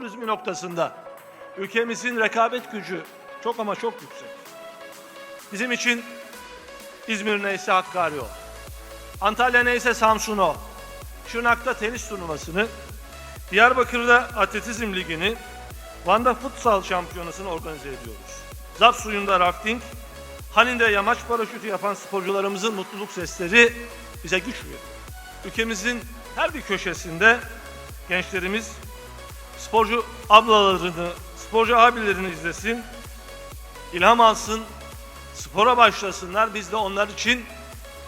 turizmi noktasında ülkemizin rekabet gücü çok ama çok yüksek. Bizim için İzmir neyse Hakkari o. Antalya neyse Samsun o. Şırnak'ta tenis turnuvasını, Diyarbakır'da atletizm ligini, Van'da futsal şampiyonasını organize ediyoruz. Zap suyunda rafting, Hanin'de yamaç paraşütü yapan sporcularımızın mutluluk sesleri bize güç veriyor. Ülkemizin her bir köşesinde gençlerimiz sporcu ablalarını, sporcu abilerini izlesin, ilham alsın, spora başlasınlar. Biz de onlar için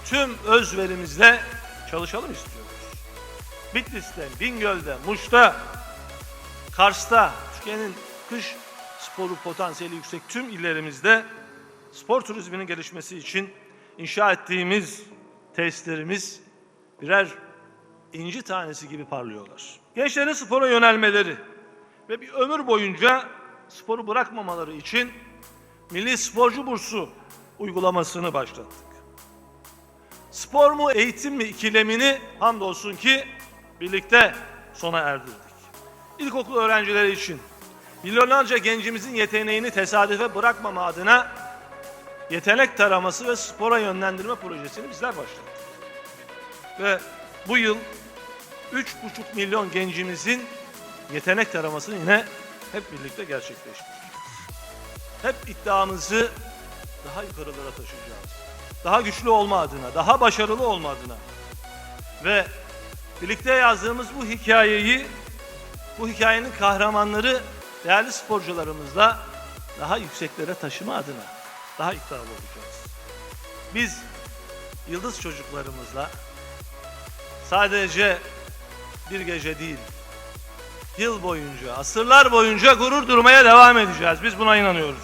tüm özverimizle çalışalım istiyoruz. Bitlis'te, Bingöl'de, Muş'ta, Kars'ta, Türkiye'nin kış sporu potansiyeli yüksek tüm illerimizde spor turizminin gelişmesi için inşa ettiğimiz tesislerimiz birer inci tanesi gibi parlıyorlar. Gençlerin spora yönelmeleri ve bir ömür boyunca sporu bırakmamaları için Milli Sporcu Bursu uygulamasını başlattık. Spor mu eğitim mi ikilemini hamdolsun ki birlikte sona erdirdik. İlkokul öğrencileri için milyonlarca gencimizin yeteneğini tesadüfe bırakmama adına yetenek taraması ve spora yönlendirme projesini bizler başlattık. Ve bu yıl 3,5 milyon gencimizin yetenek taramasını yine hep birlikte gerçekleştireceğiz. Hep iddiamızı daha yukarılara taşıyacağız. Daha güçlü olma adına, daha başarılı olma adına. Ve birlikte yazdığımız bu hikayeyi, bu hikayenin kahramanları değerli sporcularımızla daha yükseklere taşıma adına daha iddialı olacağız. Biz yıldız çocuklarımızla sadece bir gece değil, yıl boyunca, asırlar boyunca gurur durmaya devam edeceğiz. Biz buna inanıyoruz.